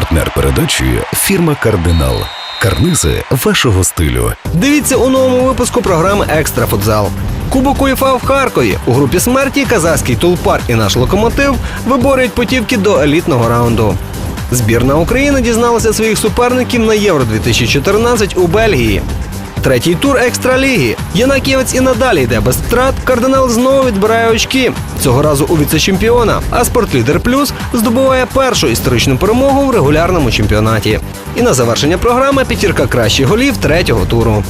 Партнер передачі фірма Кардинал. Карнизи вашого стилю. Дивіться у новому випуску програми Екстра футзал. Кубок УЄФА в Харкові у групі смерті казахський тулпар і наш локомотив виборюють путівки до елітного раунду. Збірна України дізналася своїх суперників на Євро 2014 у Бельгії. Третій тур екстраліги. Янаківець і надалі йде без втрат. Кардинал знову відбирає очки. Цього разу у віце-чемпіона. А спортлідер плюс здобуває першу історичну перемогу в регулярному чемпіонаті. І на завершення програми п'ятірка кращих голів третього туру.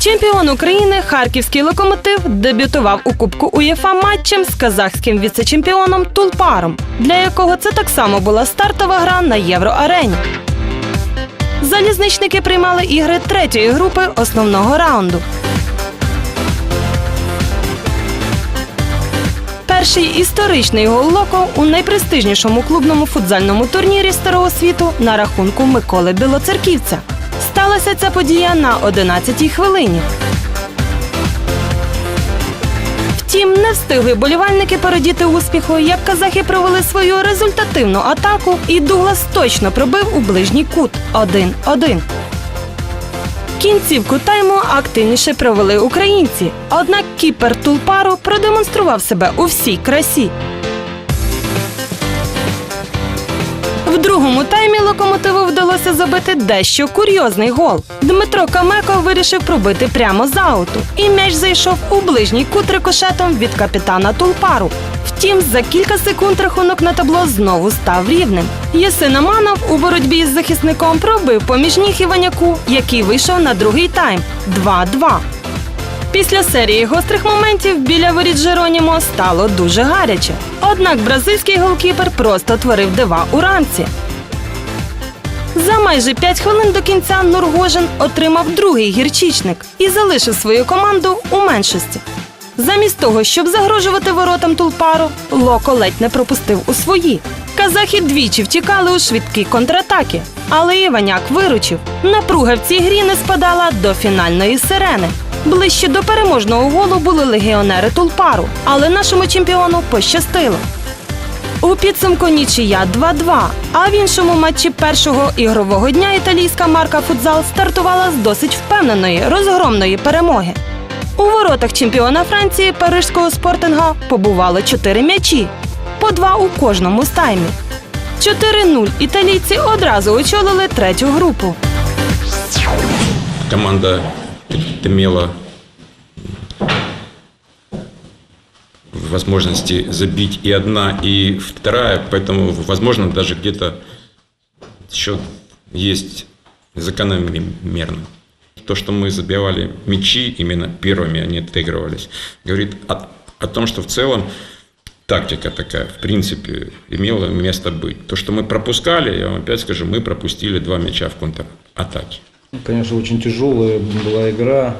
Чемпіон України Харківський локомотив дебютував у Кубку УЄФА матчем з казахським віце-чемпіоном Тулпаром, для якого це так само була стартова гра на Євроарені. Залізничники приймали ігри третьої групи основного раунду. Перший історичний гол Локо у найпрестижнішому клубному футзальному турнірі старого світу на рахунку Миколи Білоцерківця. Сталася ця подія на 11-й хвилині. Втім, не встигли болівальники порадіти успіху, як казахи провели свою результативну атаку, і Дуглас точно пробив у ближній кут 1-1. Кінцівку тайму активніше провели українці. Однак кіпер Тулпару продемонстрував себе у всій красі. Другому таймі локомотиву вдалося забити дещо курйозний гол. Дмитро Камеко вирішив пробити прямо з ауту, і м'яч зайшов у ближній кут рикошетом від капітана Тулпару. Втім, за кілька секунд рахунок на табло знову став рівним. Єсин Аманов у боротьбі з захисником пробив поміж ніг Іваняку, який вийшов на другий тайм 2-2. Після серії гострих моментів біля воріт Жеронімо стало дуже гаряче. Однак бразильський голкіпер просто творив дива у рамці. За майже 5 хвилин до кінця Нургожин отримав другий гірчичник і залишив свою команду у меншості. Замість того, щоб загрожувати воротам Тулпару, Локо ледь не пропустив у свої. Казахи двічі втікали у швидкі контратаки, але Іваняк виручив. Напруга в цій грі не спадала до фінальної сирени. Ближче до переможного голу були легіонери Тулпару, але нашому чемпіону пощастило. У підсумку нічия 2-2, а в іншому матчі першого ігрового дня італійська марка Футзал стартувала з досить впевненої розгромної перемоги. У воротах чемпіона Франції парижського спортинга побували чотири м'ячі, по два у кожному з таймів. 4-0 італійці одразу очолили третю групу. команда имела возможности забить и одна, и вторая, поэтому, возможно, даже где-то счет есть закономерно. То, что мы забивали мячи, именно первыми они отыгрывались, говорит о, о том, что в целом тактика такая, в принципе, имела место быть. То, что мы пропускали, я вам опять скажу, мы пропустили два мяча в контратаке. Ну, Конечно, очень тяжелая была игра.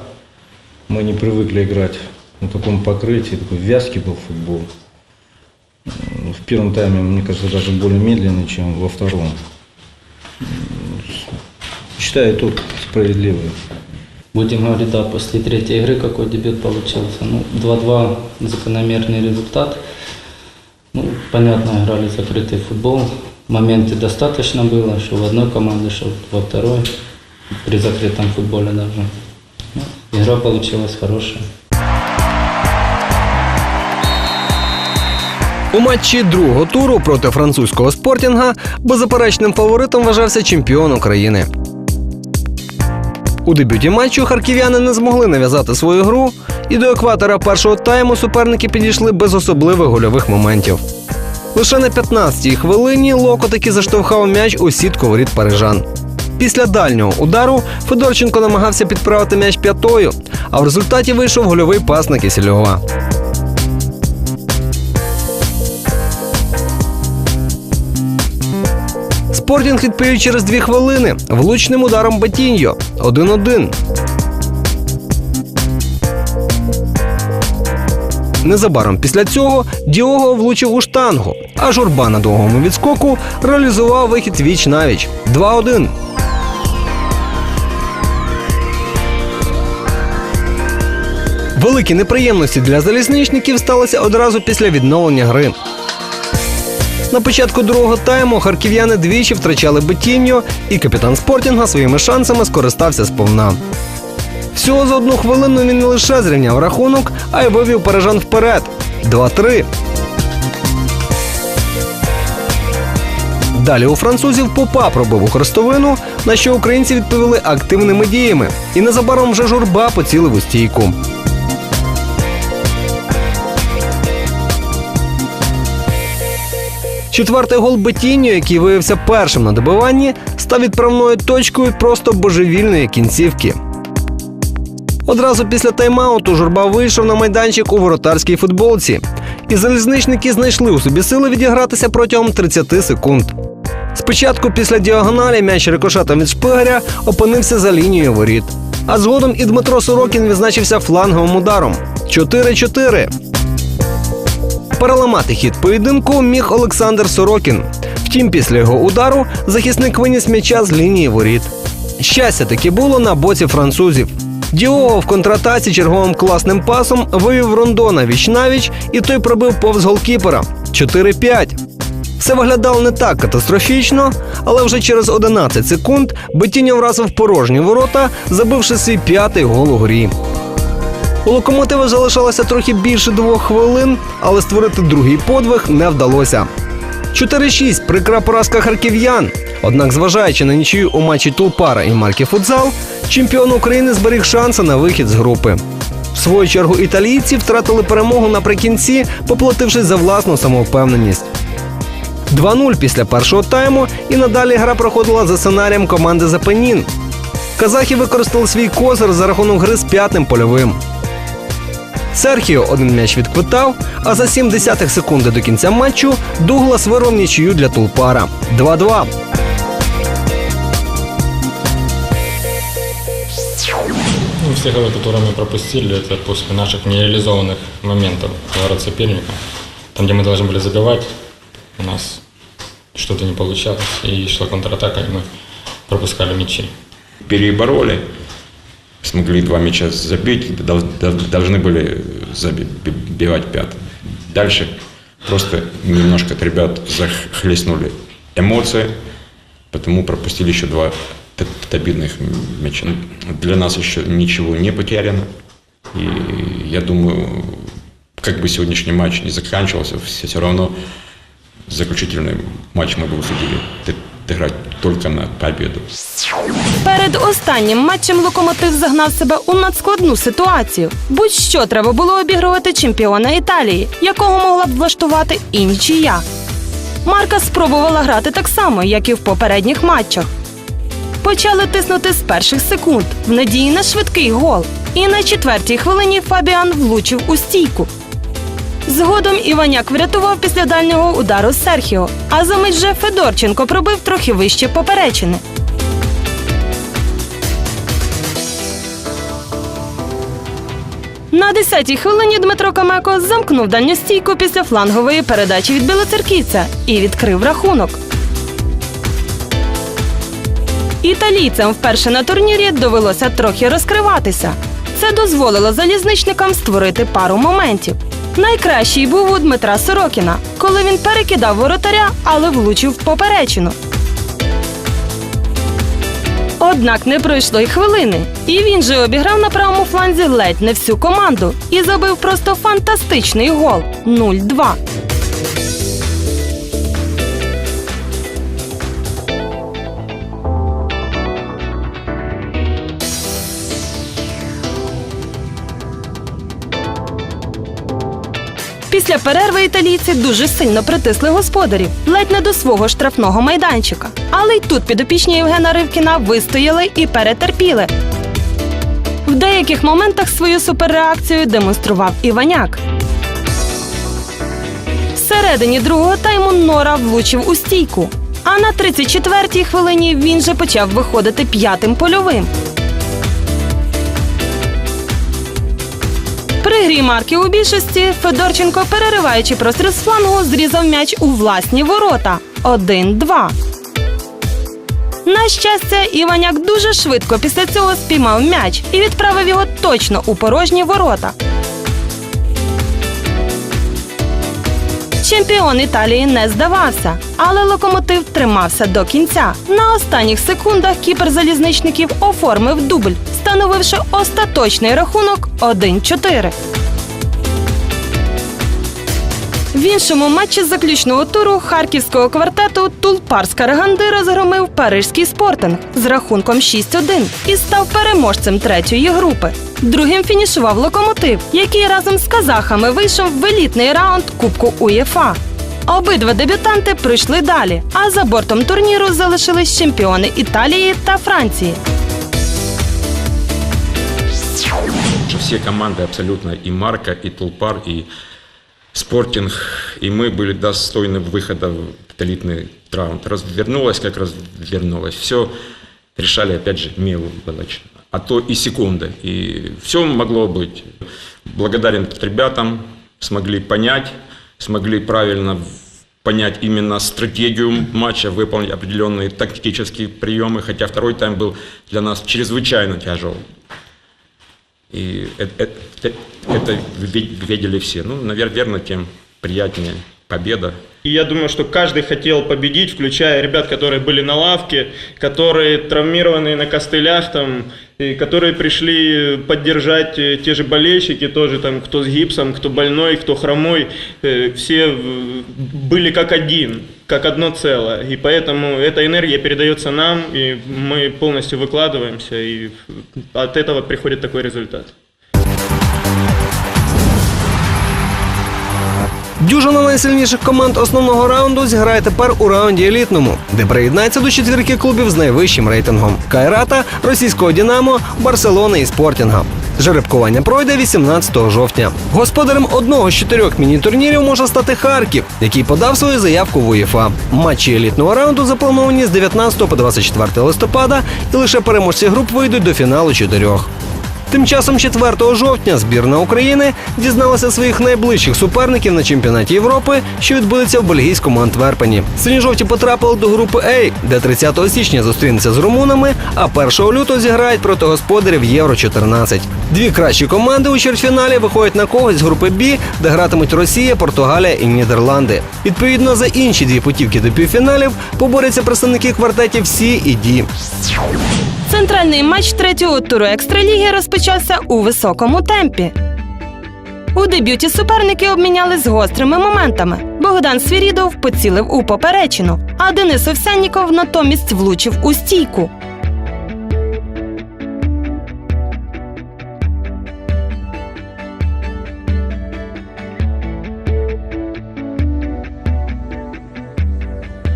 Мы не привыкли играть на таком покрытии. Такой вязкий был футбол. М, В первом тайме, мне кажется, даже более медленный, чем во втором. Считаю, итог справедливый. Будем говорить, да, после третьей игры какой дебют получился. Ну, 2-2 закономерный результат. Ну, понятно, играли закрытый футбол. Моменты достаточно было, что в одной команде, что во второй. При закрытом футболе даже. Ну, игра получилась хорошая. У матчі другого туру проти французького спортінга беззаперечним фаворитом вважався чемпіон України. У дебюті матчу харків'яни не змогли нав'язати свою гру, і до екватора першого тайму суперники підійшли без особливих гольових моментів. Лише на 15-й хвилині Локо таки заштовхав м'яч у сітку воріт парижан. Після дальнього удару Федорченко намагався підправити м'яч п'ятою, а в результаті вийшов гольовий пас на Кисельова. Спортінг відповів через дві хвилини влучним ударом Батіньо 1-1. Незабаром після цього Діого влучив у штангу, а журба на довгому відскоку реалізував вихід віч навіч 2-1. Великі неприємності для залізничників сталися одразу після відновлення гри. На початку другого тайму харків'яни двічі втрачали Бетіньо, і капітан спортінга своїми шансами скористався сповна. Всього за одну хвилину він не лише зрівняв рахунок, а й вивів парижан вперед. 2-3. Далі у французів попа пробив у хрестовину, на що українці відповіли активними діями. І незабаром вже журба поцілив у стійку. Четвертий гол Бетіньо, який виявився першим на добиванні, став відправною точкою просто божевільної кінцівки. Одразу після тайм-ауту журба вийшов на майданчик у воротарській футболці, і залізничники знайшли у собі сили відігратися протягом 30 секунд. Спочатку після діагоналі м'яч рикошетом від шпигаря опинився за лінією воріт. А згодом і Дмитро Сорокін відзначився фланговим ударом 4-4. Переламати хід поєдинку міг Олександр Сорокін. Втім, після його удару захисник виніс м'яча з лінії воріт. Щастя таки було на боці французів. Діого в контратаці черговим класним пасом вивів Рондона віч навіч, і той пробив повз голкіпера 4-5. Все виглядало не так катастрофічно, але вже через 11 секунд Бетіньо вразив порожні ворота, забивши свій п'ятий гол у грі. У локомотива залишалося трохи більше двох хвилин, але створити другий подвиг не вдалося. 4-6 прикра поразка харків'ян. Однак, зважаючи на нічию у матчі Тулпара і Марки Футзал, чемпіон України зберіг шанси на вихід з групи. В свою чергу італійці втратили перемогу наприкінці, поплатившись за власну самовпевненість. 2-0 після першого тайму, і надалі гра проходила за сценарієм команди Запенін. Казахи використали свій козир за рахунок гри з п'ятим польовим. Серхіо один м'яч відквитав, а за 7 десятих секунди до кінця матчу Дуглас вирвав нічию для Тулпара 2-2. Ну, все голы, которые мы пропустили, это после наших нереализованных моментов в ворот соперника. Там, где мы должны были забивать, у нас что-то не получалось. И шла контратака, и мы пропускали мячи. Перебороли, Смогли два мяча забить, дол- дол- должны были забивать пятым. Дальше просто немножко от ребят захлестнули эмоции, потому пропустили еще два обидных мяча. Для нас еще ничего не потеряно. И я думаю, как бы сегодняшний матч не заканчивался, все, все равно заключительный матч мы бы усудили играть только на победу. Перед останнім матчем локомотив загнав себе у надскладну ситуацію. Будь-що треба було обігрувати чемпіона Італії, якого могла б влаштувати і нічия. Марка спробувала грати так само, як і в попередніх матчах. Почали тиснути з перших секунд в надії на швидкий гол. І на четвертій хвилині Фабіан влучив у стійку. Згодом Іваняк врятував після дальнього удару Серхіо, а за мить вже Федорченко пробив трохи вище поперечини. На 10-й хвилині Дмитро Камеко замкнув дальню стійку після флангової передачі від білоцерківця і відкрив рахунок. Італійцям вперше на турнірі довелося трохи розкриватися. Це дозволило залізничникам створити пару моментів. Найкращий був у Дмитра Сорокіна, коли він перекидав воротаря, але влучив в поперечину. Однак не пройшло й хвилини, і він же обіграв на правому фланзі ледь не всю команду і забив просто фантастичний гол 0-2. Після перерви італійці дуже сильно притисли господарів, ледь не до свого штрафного майданчика. Але й тут підопічні Євгена Ривкіна вистояли і перетерпіли. В деяких моментах свою суперреакцію демонстрував Іваняк. Всередині другого тайму Нора влучив у стійку. А на 34-й хвилині він же почав виходити п'ятим польовим. Грі марки у більшості Федорченко, перериваючи простріл з флангу, зрізав м'яч у власні ворота 1-2. На щастя, Іваняк дуже швидко після цього спіймав м'яч і відправив його точно у порожні ворота. Чемпіон Італії не здавався, але локомотив тримався до кінця. На останніх секундах кіпер залізничників оформив дубль, встановивши остаточний рахунок 1-4. В іншому матчі заключного туру харківського квартету Тулпар з Караганди розгромив парижський спортинг з рахунком 6-1 і став переможцем третьої групи. Другим фінішував локомотив, який разом з казахами вийшов в елітний раунд Кубку УЄФА. Обидва дебютанти пройшли далі, а за бортом турніру залишились чемпіони Італії та Франції. Что все команды абсолютно, и Марка, и Тулпар, и Спортинг, и мы были достойны выхода в элитный раунд. Развернулось, как развернулось. Все решали, опять же, мелочь. А то и секунды. И все могло быть. Благодарен ребятам, смогли понять, смогли правильно понять именно стратегию матча, выполнить определенные тактические приемы, хотя второй тайм был для нас чрезвычайно тяжелый. И это, это, это ви- видели все. Ну, наверное, тем приятнее победа. И я думаю, что каждый хотел победить, включая ребят, которые были на лавке, которые травмированные на костылях, там, и которые пришли поддержать э, те же болельщики, тоже там, кто с гипсом, кто больной, кто хромой, э, все были как один, как одно целое. И поэтому эта энергия передается нам, и мы полностью выкладываемся, и от этого приходит такой результат. Дюжина найсильніших команд основного раунду зіграє тепер у раунді елітному, де приєднається до четвірки клубів з найвищим рейтингом Кайрата, російського Дінамо, Барселони і Спортінга. Жеребкування пройде 18 жовтня. Господарем одного з чотирьох міні-турнірів може стати Харків, який подав свою заявку в УЄФА. Матчі елітного раунду заплановані з 19 по 24 листопада, і лише переможці груп вийдуть до фіналу чотирьох. Тим часом 4 жовтня збірна України дізналася своїх найближчих суперників на чемпіонаті Європи, що відбудеться в бельгійському Антверпені. Сині-жовті потрапили до групи А, де 30 січня зустрінеться з румунами, а 1 лютого зіграють проти господарів Євро 14. Дві кращі команди у чвертьфіналі виходять на когось з групи Б, де гратимуть Росія, Португалія і Нідерланди. Відповідно за інші дві путівки до півфіналів поборються представники квартетів Сі і Ді. Центральний матч третього туру екстраліги розпочався у високому темпі. У дебюті суперники обмінялись гострими моментами. Богдан Свірідов поцілив у поперечину, а Денис Овсянніков натомість влучив у стійку.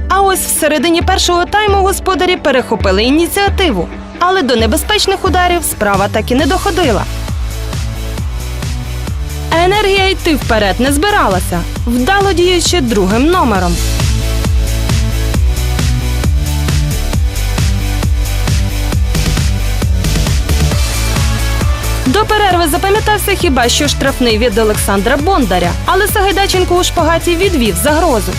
А ось всередині першого тайму господарі перехопили ініціативу, але до небезпечних ударів справа так і не доходила. Енергія йти вперед не збиралася, вдало діючи другим номером. До перерви запам'ятався хіба що штрафний від Олександра Бондаря, але Сагайдаченко у шпагаті відвів загрозу.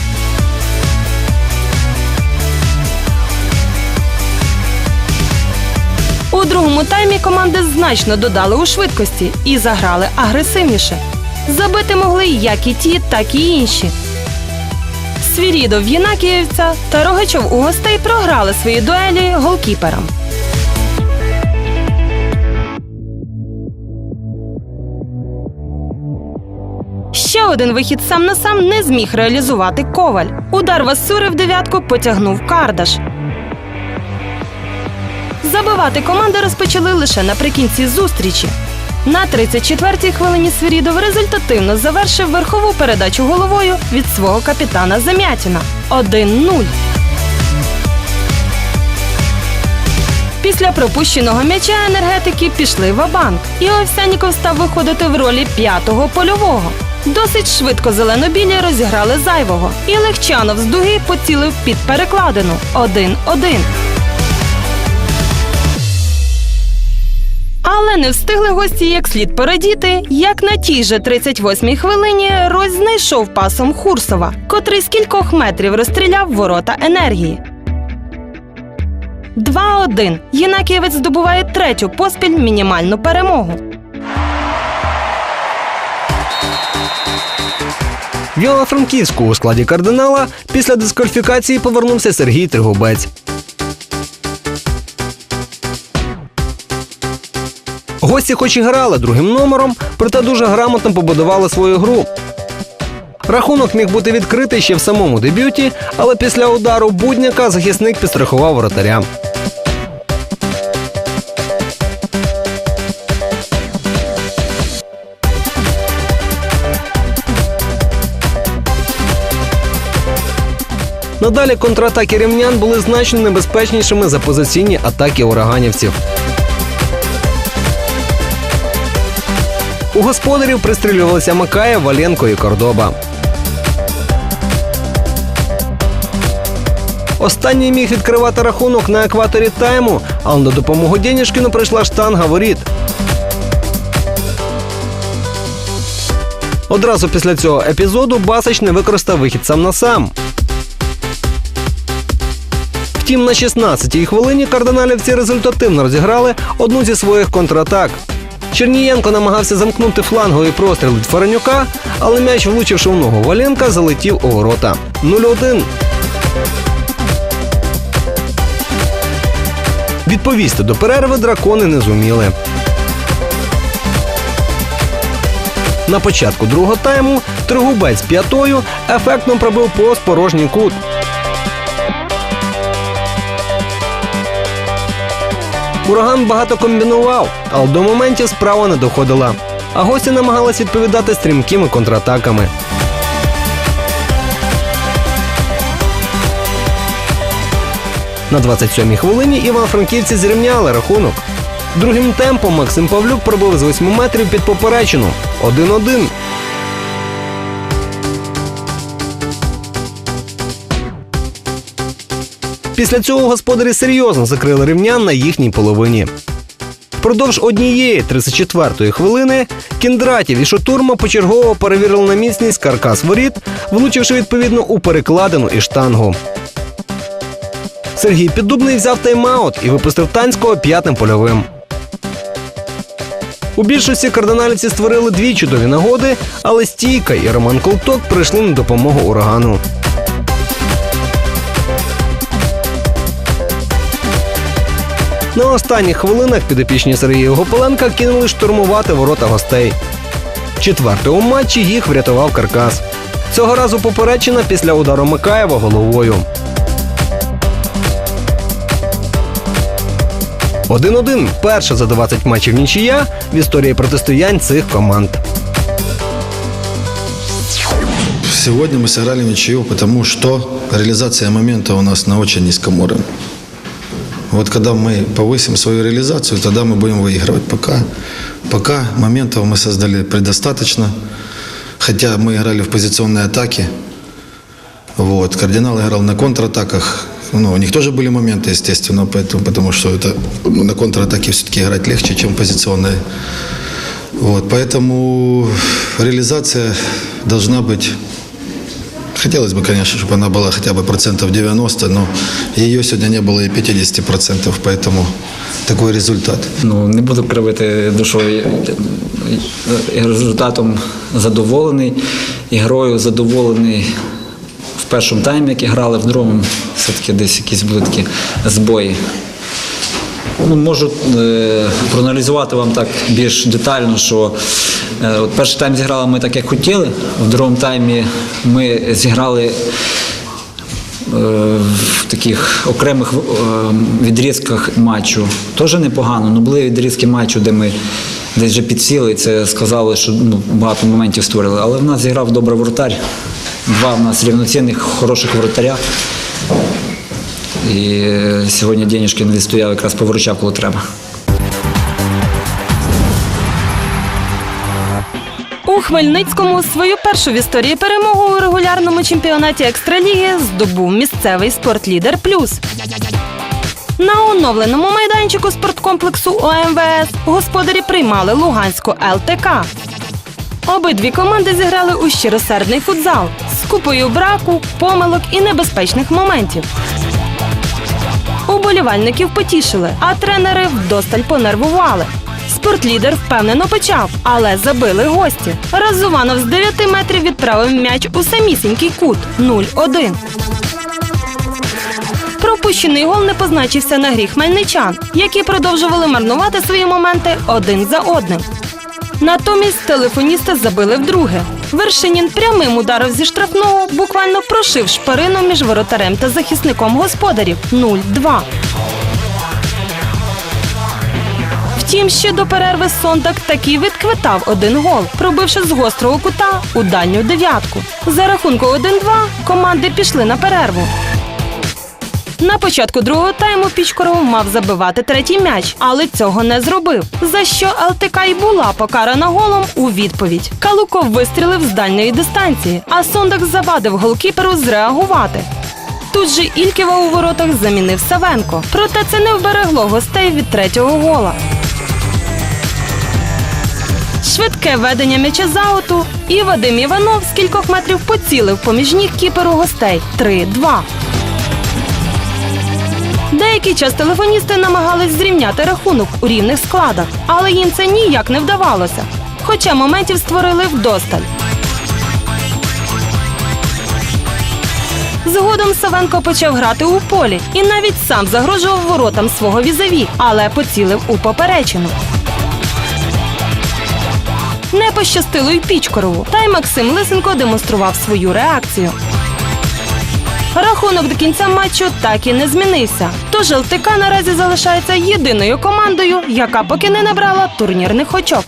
Другому таймі команди значно додали у швидкості і заграли агресивніше. Забити могли як і ті, так і інші. Свірідов Єнакіївця та Рогачов у гостей програли свої дуелі голкіперам. Ще один вихід сам на сам не зміг реалізувати коваль. Удар Васури в дев'ятку потягнув Кардаш. Забивати команди розпочали лише наприкінці зустрічі. На 34-й хвилині Свирідов результативно завершив верхову передачу головою від свого капітана Замятіна 1-0. Після пропущеного м'яча енергетики пішли в банк і Овсяніков став виходити в ролі п'ятого польового. Досить швидко зеленобілі розіграли зайвого, і Легчанов з дуги поцілив під перекладину 1-1. Але не встигли гості як слід порадіти, як на тій же 38-й хвилині Рось знайшов пасом Хурсова, котрий з кількох метрів розстріляв ворота енергії. 2-1. Єнакієвець здобуває третю поспіль мінімальну перемогу. В Івано-Франківську у складі кардинала після дискваліфікації повернувся Сергій Тригубець. Гості, хоч і грали другим номером, проте дуже грамотно побудували свою гру. Рахунок міг бути відкритий ще в самому дебюті, але після удару будняка захисник підстрахував воротаря. Надалі контратаки рівнян були значно небезпечнішими за позиційні атаки ураганівців. У господарів пристрілювалися Макаєв, Валенко і Кордоба. Останній міг відкривати рахунок на екваторі тайму, але на допомогу Денішкіну прийшла штанга воріт. Одразу після цього епізоду Басич не використав вихід сам на сам. Втім, на 16-й хвилині кардиналівці результативно розіграли одну зі своїх контратак. Чернієнко намагався замкнути фланговий простріл від Фаренюка, але м'яч, влучивши в ногу Валенка, залетів у ворота. 0-1. Відповісти до перерви дракони не зуміли. На початку другого тайму Тригубець п'ятою ефектно пробив пост порожній кут. Ураган багато комбінував, але до моментів справа не доходила. А гості намагались відповідати стрімкими контратаками. На 27-й хвилині Іван-Франківці зрівняли рахунок. Другим темпом Максим Павлюк пробив з 8 метрів під поперечину. 1-1. Після цього господарі серйозно закрили рівнян на їхній половині. Впродовж однієї 34-ї хвилини Кіндратів і Шотурма почергово перевірили на міцність каркас воріт, влучивши відповідно у перекладину і штангу. Сергій Піддубний взяв тайм-аут і випустив танського п'ятим польовим. У більшості кардиналівці створили дві чудові нагоди, але стійка і Роман Колток прийшли на допомогу урагану. На останніх хвилинах підопічні Сергія Гопаленка кинули штурмувати ворота гостей. Четвертий у матчі їх врятував каркас. Цього разу поперечина після удару Микаєва головою. 1-1. Перша за 20 матчів нічия в історії протистоянь цих команд. Сегодня мы сыграли в ничью, потому что реализация момента у нас на очень низком уровне. Вот когда мы повысим свою реализацию, тогда мы будем выигрывать. Пока, пока моментов мы создали предостаточно, хотя мы играли в позиционной атаке. Вот. Кардинал играл на контратаках. Ну, у них тоже были моменты, естественно, поэтому, потому что это, ну, на контратаке все-таки играть легче, чем позиционная. Вот, поэтому реализация должна быть Хотелось бы, конечно, чтобы она была хотя бы процентов 90, но ее сегодня не было и 50 процентов, поэтому такой результат. Ну, не буду кривити душою. Я Результатом задоволений, ігрою задоволений в першому таймі, як і грали, в другому все-таки десь якісь були такі збої. Ну, можу е, проаналізувати вам так більш детально, що е, от перший тайм зіграли ми так, як хотіли. В другому таймі ми зіграли е, в таких окремих е, відрізках матчу. Теж непогано, але були відрізки матчу, де ми десь вже підсіли, це сказали, що ну, багато моментів створили. Але в нас зіграв добре воротар. Два в нас рівноцінних, хороших воротаря. І е, сьогодні Денішкін відстояв якраз повиручав, коли треба. У Хмельницькому свою першу в історії перемогу у регулярному чемпіонаті екстраліги здобув місцевий спортлідер Плюс. На оновленому майданчику спорткомплексу ОМВС господарі приймали Луганську ЛТК. Обидві команди зіграли у щиросердний футзал з купою браку, помилок і небезпечних моментів. Уболівальників потішили, а тренери вдосталь понервували. Спортлідер впевнено почав, але забили гості. Разуванов з 9 метрів відправив м'яч у самісінький кут 0-1. Пропущений гол не позначився на гріх хмельничан, які продовжували марнувати свої моменти один за одним. Натомість телефоністи забили вдруге. Вершинін прямим ударом зі штрафного буквально прошив шпарину між воротарем та захисником господарів 0-2. Втім, ще до перерви Сондак таки відквитав один гол, пробивши з гострого кута у дальню дев'ятку. За рахунку 1-2 команди пішли на перерву. На початку другого тайму Пічкоров мав забивати третій м'яч, але цього не зробив. За що ЛТК й була покарана голом у відповідь. Калуков вистрілив з дальньої дистанції, а Сондак завадив голкіперу зреагувати. Тут же Ільківа у воротах замінив Савенко. Проте це не вберегло гостей від третього гола. Швидке ведення м'яча з ауту, і Вадим Іванов з кількох метрів поцілив поміж ніг кіперу гостей 3-2. Деякий час телефоністи намагались зрівняти рахунок у рівних складах, але їм це ніяк не вдавалося. Хоча моментів створили вдосталь. Згодом Савенко почав грати у полі і навіть сам загрожував воротам свого візаві, але поцілив у поперечину. Не пощастило й Пічкорову, та й Максим Лисенко демонстрував свою реакцію. Рахунок до кінця матчу так і не змінився. Тож ЛТК наразі залишається єдиною командою, яка поки не набрала турнірних очок.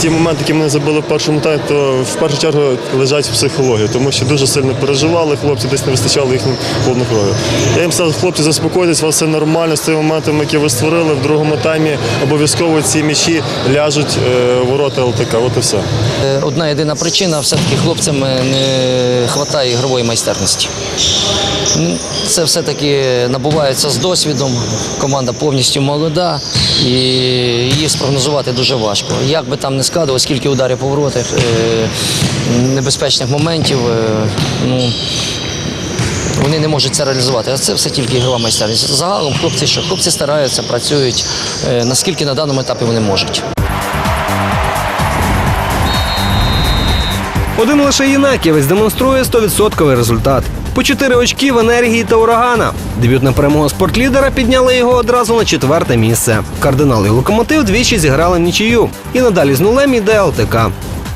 Ті моменти, які ми забили в першому таймі, то в першу чергу лежать в психології, тому що дуже сильно переживали хлопці, десь не вистачало їхнім холоднокров'я. Я їм сказав, хлопці, заспокойтесь, у вас все нормально з тими моментами, які ви створили. В другому таймі обов'язково ці м'ячі ляжуть е, ворота ЛТК. От і все. Е, Одна єдина причина все-таки хлопцям е, не вистачає ігрової майстерності. Це все-таки набувається з досвідом. Команда повністю молода і її спрогнозувати дуже важко. Як би там не складувалось, скільки ударів по воротах, е, небезпечних моментів. е, Ну, вони не можуть це реалізувати. А це все тільки ігрова майстерність. Загалом хлопці що? Хлопці стараються, працюють, е, наскільки на даному етапі вони можуть. Один лише Єнаківець демонструє 100% результат. По 4 очки в енергії та урагана. Дебютна перемога спортлідера підняла його одразу на четверте місце. Кардинал і локомотив двічі зіграли нічию. І надалі з нулем іде ЛТК.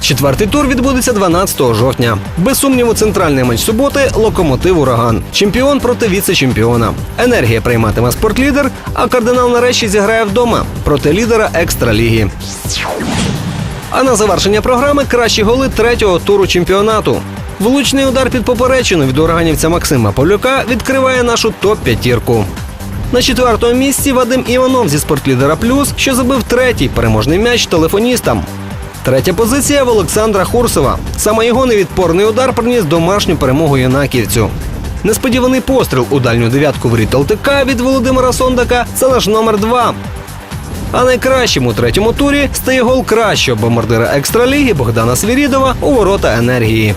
Четвертий тур відбудеться 12 жовтня. Без сумніву, центральний матч суботи локомотив ураган. Чемпіон проти віце-чемпіона. Енергія прийматиме спортлідер, а кардинал нарешті зіграє вдома проти лідера екстраліги. А на завершення програми кращі голи третього туру чемпіонату. Влучний удар під поперечину від ураганівця Максима Полюка відкриває нашу топ-п'ятірку. На четвертому місці Вадим Іванов зі спортлідера Плюс, що забив третій переможний м'яч телефоністам. Третя позиція в Олександра Хурсова. Саме його невідпорний удар приніс домашню перемогу юнаківцю. Несподіваний постріл у дальню дев'ятку в ЛТК від Володимира Сондака це наш номер два. А найкращим у третьому турі стає гол кращого бомбардира екстраліги Богдана Свірідова у ворота енергії.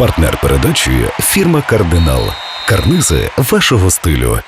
Партнер передачі фірма Кардинал. Карнизи вашого стилю.